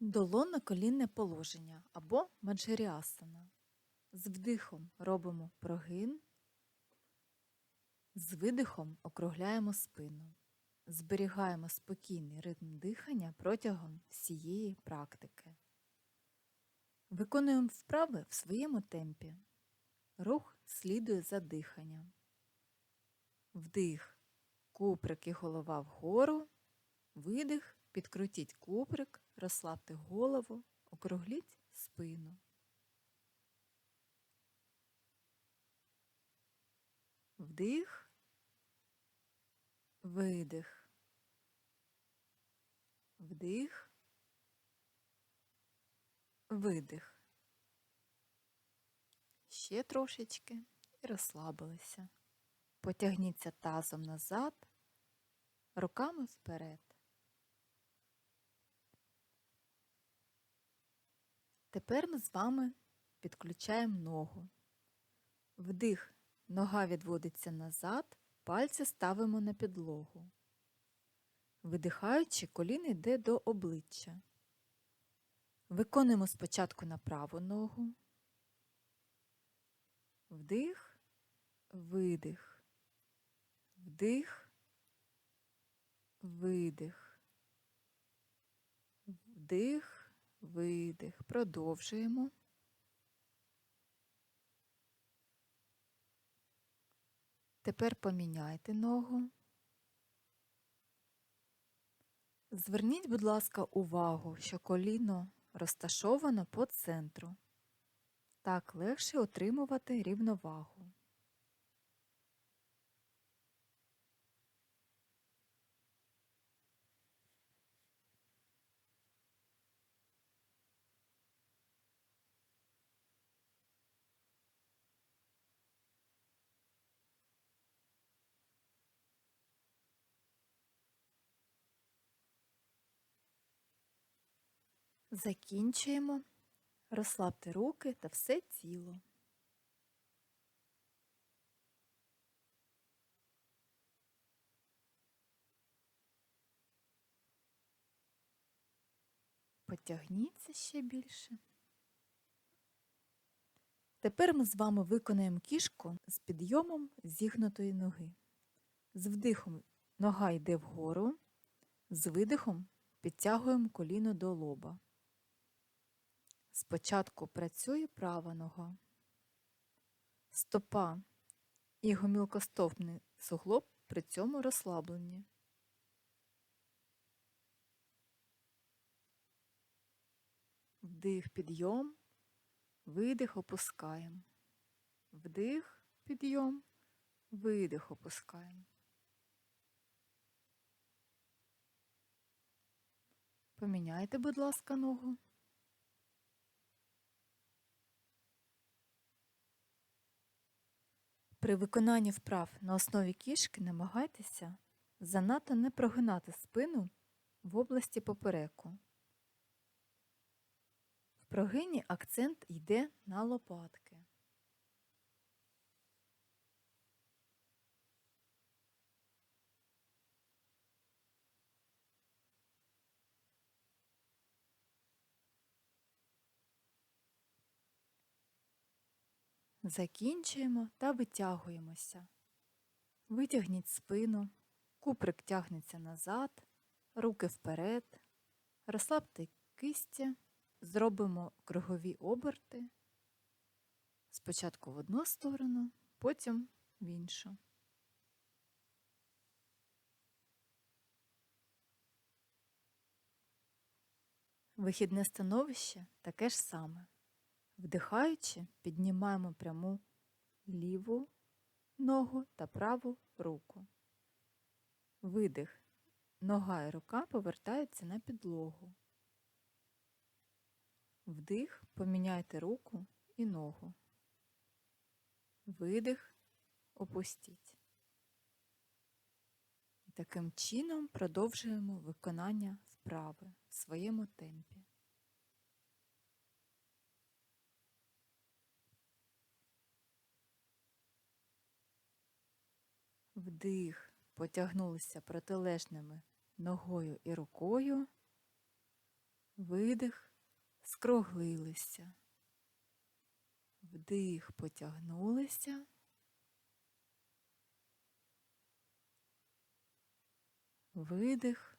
Долонно колінне положення або маджаріасана. З вдихом робимо прогин, з видихом округляємо спину. Зберігаємо спокійний ритм дихання протягом всієї практики. Виконуємо вправи в своєму темпі. Рух слідує за диханням. Вдих, куприк і голова вгору, видих, підкрутіть куприк, розслабте голову, округліть спину. Вдих, видих, вдих, видих. Ще трошечки і розслабилися. Потягніться тазом назад, руками вперед. Тепер ми з вами підключаємо ногу. Вдих, нога відводиться назад, пальці ставимо на підлогу. Видихаючи, коліно йде до обличчя. Виконуємо спочатку на праву ногу. Вдих, видих, вдих, видих, вдих, видих. Продовжуємо. Тепер поміняйте ногу. Зверніть, будь ласка, увагу, що коліно розташовано по центру. Так легше отримувати рівновагу. Закінчуємо. Розслабте руки та все тіло. Потягніться ще більше. Тепер ми з вами виконаємо кішку з підйомом зігнутої ноги. З вдихом нога йде вгору, з видихом підтягуємо коліно до лоба. Спочатку працює права нога, стопа і гомілкостопний суглоб при цьому розслаблені. Вдих, підйом, видих, опускаємо. Вдих, підйом, видих, опускаємо. Поміняйте, будь ласка, ногу. При виконанні вправ на основі кішки намагайтеся занадто не прогинати спину в області попереку. В прогині акцент йде на лопатки. Закінчуємо та витягуємося. Витягніть спину, куприк тягнеться назад, руки вперед, розслабте кисті, зробимо кругові оберти. Спочатку в одну сторону, потім в іншу. Вихідне становище таке ж саме. Вдихаючи, піднімаємо пряму ліву ногу та праву руку. Видих. Нога і рука повертаються на підлогу. Вдих, поміняйте руку і ногу. Видих, опустіть. Таким чином продовжуємо виконання вправи в своєму темпі. Вдих, потягнулися протилежними ногою і рукою. видих, скруглилися. Вдих, потягнулися. Видих,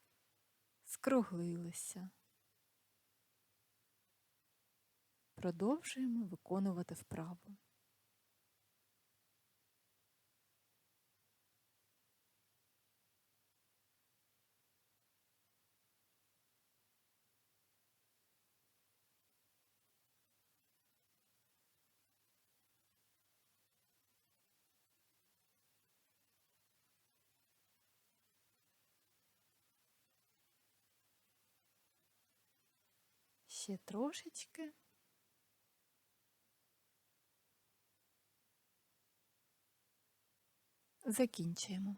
скруглилися. Продовжуємо виконувати вправу. Ще трошечки. Закінчуємо.